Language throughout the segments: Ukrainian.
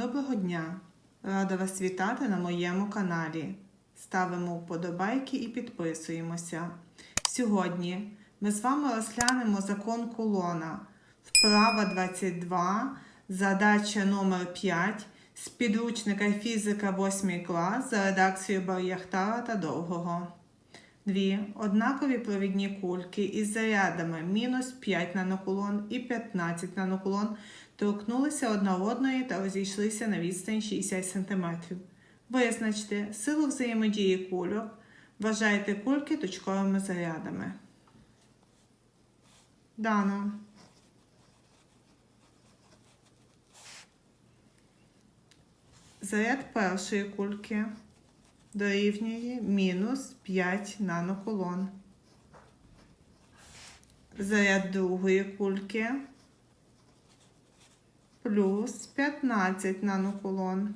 Доброго дня! Рада вас вітати на моєму каналі. Ставимо вподобайки і підписуємося. Сьогодні ми з вами розглянемо закон Кулона. Вправа 22, задача номер 5 з підручника фізика 8 клас за редакцією Бар'яхтара та Довгого. Дві однакові провідні кульки із зарядами мінус 5 нанокулон і 15 нанокулон торкнулися одна одної та розійшлися на відстань 60 см. Визначте силу взаємодії кульок. Вважайте кульки точковими зарядами. Дано. Заряд першої кульки дорівнює мінус 5 нанокулон. Заряд другої кульки плюс 15 нанокулон.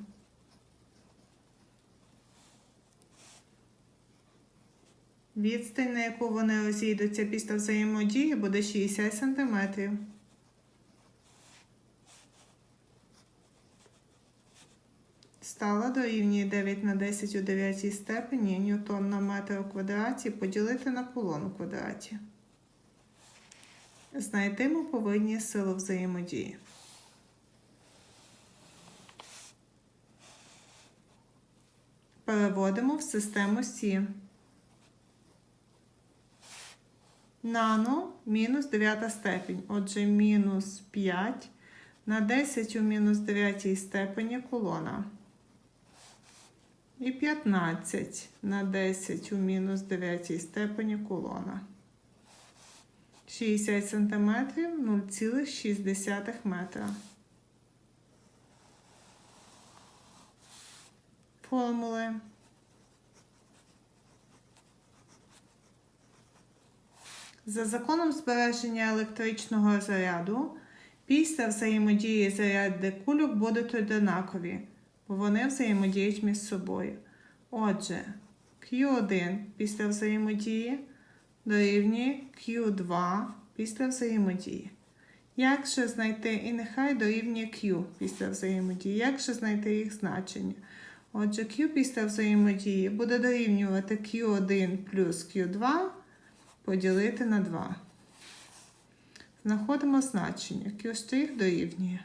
Відстань, на яку вони розійдуться після взаємодії, буде 60 см. Стала дорівнює 9 на 10 у 9 степені ньютон на метр у квадраті поділити на кулон у квадраті. Знайти ми повинні силу взаємодії. Переводимо в систему Сі. Нано мінус 9 степень. Отже, мінус 5 на 10 у мінус 9 степені колона. І 15 на 10 у мінус 9 степені колона. 60 см 0,6 метра. Формули. За законом збереження електричного заряду, після взаємодії заряди кульок будуть однакові, бо вони взаємодіють між собою. Отже, Q1 після взаємодії дорівнює Q2 після взаємодії. Як же знайти, і нехай дорівнює Q після взаємодії, як же знайти їх значення? Отже, Q після взаємодії буде дорівнювати Q1 плюс Q2 поділити на 2. Знаходимо значення. Q' дорівнює.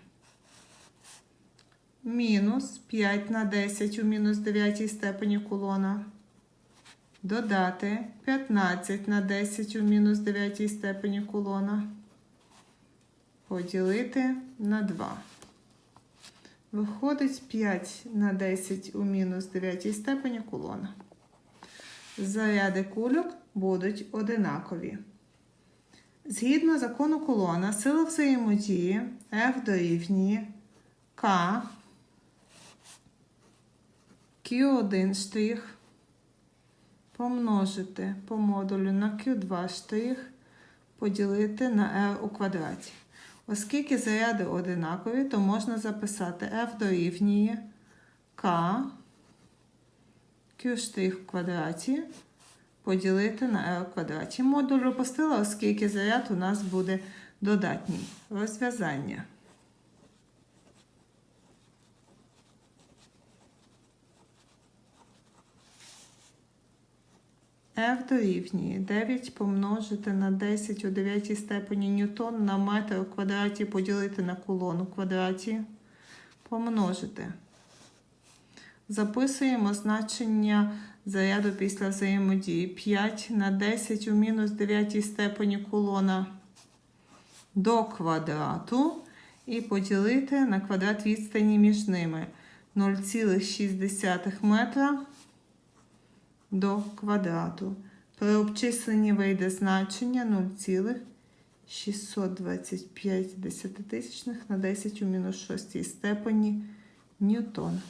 Мінус 5 на 10 у мінус 9 степені колона. Додати 15 на 10 у мінус 9 степені колона. Поділити на 2. Виходить 5 на 10 у мінус 9 степені колона. Заряди кульок будуть одинакові. Згідно закону колона, сила взаємодії F дорівнює К Q1 штрих помножити по модулю на Q2 штрих поділити на R у квадраті. Оскільки заряди одинакові, то можна записати F дорівнює K Q в квадраті поділити на R в квадраті. Модуль опустила, оскільки заряд у нас буде додатній. Розв'язання. F дорівнює 9 помножити на 10 у 9 степені ньютон на метр у квадраті поділити на кулон у квадраті. Помножити. Записуємо значення заряду після взаємодії 5 на 10 у мінус 9 степені кулона до квадрату і поділити на квадрат відстані між ними 0,6 метра до квадрату. При обчисленні вийде значення 0,625 десятитисячних на 10 у мінус 6 степені ньютон.